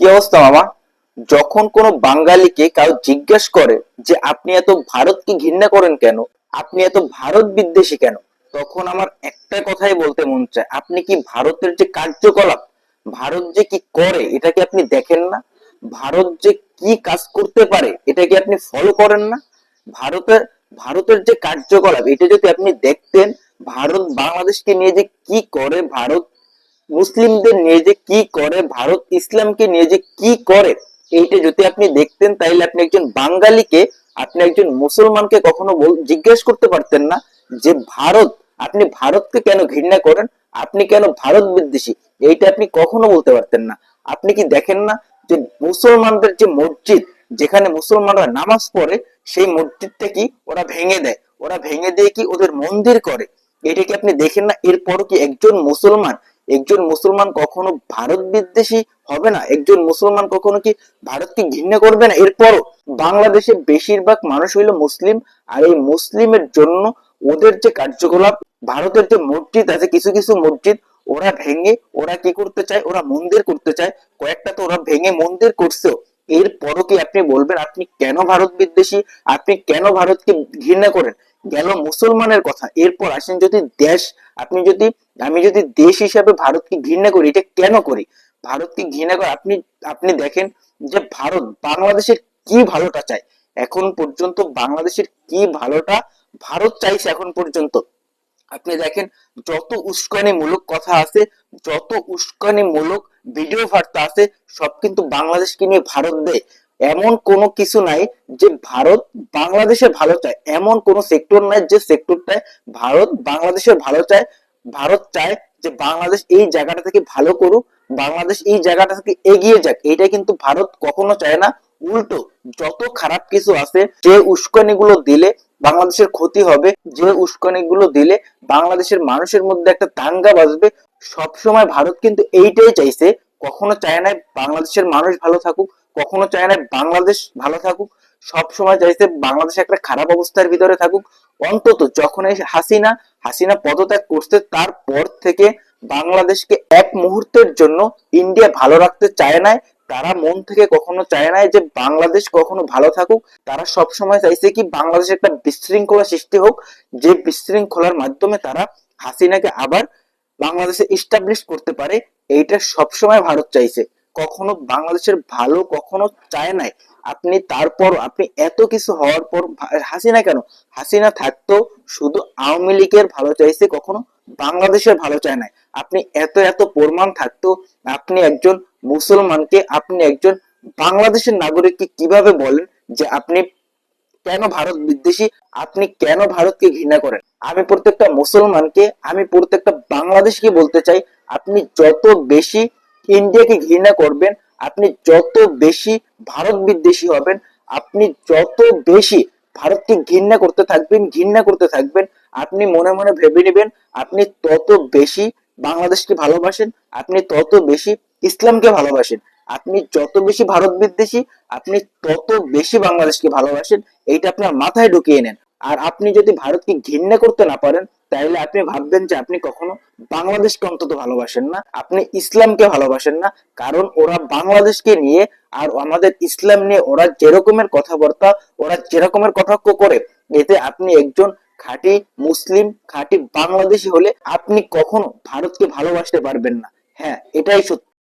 কি অবস্থা মামা? যখন কোনো বাঙালিকে কাউ জিজ্ঞেস করে যে আপনি এত ভারতকে ঘৃণা করেন কেন? আপনি এত ভারত বিদ্বেষী কেন? তখন আমার একটা কথাই বলতে মন চায়। আপনি কি ভারতের যে কার্যকলাপ, ভারত যে কি করে, এটা কি আপনি দেখেন না? ভারত যে কি কাজ করতে পারে, এটা কি আপনি ফলো করেন না? ভারতের ভারতের যে কার্যকলাপ, এটা যদি আপনি দেখতেন, ভারত বাংলাদেশকে নিয়ে যে কি করে, ভারত মুসলিমদের নিয়ে যে কি করে, ভারত ইসলামকে নিয়ে যে কি করে, এইটা যদি আপনি দেখতেন, তাইলে আপনি একজন বাঙালিকে, আপনি একজন মুসলমানকে কখনো জিজ্ঞেস করতে পারতেন না যে ভারত, আপনি ভারতকে কেন ঘৃণা করেন? আপনি কেন ভারত বিদ্বেষী? এইটা আপনি কখনো বলতে পারতেন না। আপনি কি দেখেন না যে মুসলমানদের যে মসজিদ, যেখানে মুসলমানরা নামাজ পড়ে, সেই মসজিদটা কি ওরা ভেঙে দেয়? ওরা ভেঙে দিয়ে কি ওদের মন্দির করে? এটা কি আপনি দেখেন না? এরপরও কি একজন মুসলমান একজন মুসলমান কখনো ভারত বিদ্বেষী হবে না, একজন মুসলমান কখনো কি ভারতকে ঘৃণা করবে না? এরপরও বাংলাদেশে বেশিরভাগ মানুষ হইল মুসলিম, আর এই মুসলিমের জন্য ওদের যে কার্যকলাপ, ভারতের যে মসজিদ আছে, কিছু কিছু মসজিদ, ওরা ভেঙে ওরা কি করতে চায়? ওরা মন্দির করতে চায়। কয়েকটা তো ওরা ভেঙে মন্দির করছেও এরপরও কি আপনি বলবেন, আপনি কেন ভারত বিদ্বেষী? আপনি কেন ভারতকে ঘৃণা করেন? গেল মুসলমানের কথা। এরপর আসেন যদি দেশ আপনি যদি, আমি যদি দেশ হিসাবে ভারতকে ঘৃণা করি, এটা কেন করি? ভারতকে ঘৃণা করে আপনি আপনি দেখেন যে ভারত বাংলাদেশের কি ভালোটা চায়। এখন পর্যন্ত বাংলাদেশের কি ভালোটা ভারত চাইছে এখন পর্যন্ত। আপনি দেখেন, যত উস্কানিমূলক কথা আছে, যত উস্কানিমূলক ভিডিও বার্তা আছে, সব কিন্তু বাংলাদেশকে নিয়ে ভারত দেয়। এমন কোনো কিছু নাই যে ভারত বাংলাদেশের ভালো চায়। এমন কোনো সেক্টর নাই যে সেক্টরটায় ভারত বাংলাদেশের ভালো চায়। ভারত চায় যে বাংলাদেশ এই জায়গাটা থেকে ভালো করুক, বাংলাদেশ এই জায়গাটা থেকে এগিয়ে যাক। এটা কিন্তু ভারত কখনো চায় না। উল্টো, যত খারাপ কিছু আছে, যে উস্কানিগুলো দিলে বাংলাদেশের ক্ষতি হবে, যে উস্কানিগুলো দিলে বাংলাদেশের মানুষের মধ্যে একটা দাঙ্গা বাজবে, সবসময় ভারত কিন্তু এইটাই চাইছে। কখনো চায় না বাংলাদেশের মানুষ ভালো থাকুক কখনো চায় না বাংলাদেশ ভালো থাকুক সব সময় চাইছে বাংলাদেশ একটা খারাপ অবস্থার ভিতরে থাকুক। অন্তত যখন এই হাসিনা হাসিনা পদত্যাগ করছে, তারপর থেকে বাংলাদেশকে এক মুহূর্তের জন্য ইন্ডিয়া ভালো রাখতে চায় না তারা মন থেকে কখনো চায় না যে বাংলাদেশ কখনো ভালো থাকুক। তারা সব সময় চাইছে কি বাংলাদেশে একটা বিশৃঙ্খলা সৃষ্টি হোক, যে বিশৃঙ্খলার মাধ্যমে তারা হাসিনাকে আবার বাংলাদেশে ইস্টাবলিশ করতে পারে। এইটা সবসময় ভারত চাইছে। কখনো বাংলাদেশের ভালো কখনো চায় নাই। আপনি তারপর, আপনি এত কিছু হওয়ার পর হাসিনা কেন? হাসিনা থাকতো শুধু আওয়ামী লীগের ভালো চাইছে, কখনো বাংলাদেশের ভালো চায় নাই। আপনি এত এত প্রমাণ থাকতো আপনি একজন মুসলমানকে, আপনি একজন বাংলাদেশের নাগরিককে কীভাবে বলেন যে আপনি কেন ভারত বিদ্বেষী? আপনি কেন ভারতকে ঘৃণা করেন? আমি প্রত্যেকটা মুসলমানকে, আমি প্রত্যেকটা বাংলাদেশকে বলতে চাই, আপনি যত বেশি ইন্ডিয়াকে ঘৃণা করবেন, আপনি যত বেশি ভারত বিদ্বেষী হবেন, আপনি যত বেশি ভারতকে ঘৃণা করতে থাকবেন, ঘৃণা করতে থাকবেন, আপনি মনে মনে ভেবে নেবেন, আপনি তত বেশি বাংলাদেশকে ভালোবাসেন, আপনি তত বেশি ইসলামকে ভালোবাসেন। আপনি যত বেশি ভারত বিদ্বেষী, আপনি তত বেশি বাংলাদেশকে ভালোবাসেন, এইটা আপনার মাথায় ঢুকিয়ে নেন। আর আপনি যদি ভারতকে ঘৃণা করতে না পারেন, তাহলে আপনি ভাববেন যে আপনি কখনো বাংলাদেশকে অন্তত ভালোবাসেন না, আপনি ইসলামকে ভালোবাসেন না, কারণ ওরা বাংলাদেশকে নিয়ে আর আমাদের ইসলাম নিয়ে ওরা যেরকমের কথাবার্তা, ওরা যেরকমের কটাক্ষ করে, এতে আপনি একজন খাঁটি মুসলিম, খাঁটি বাংলাদেশি হলে আপনি কখনো ভারতকে ভালোবাসতে পারবেন না। হ্যাঁ এটাই সত্যি।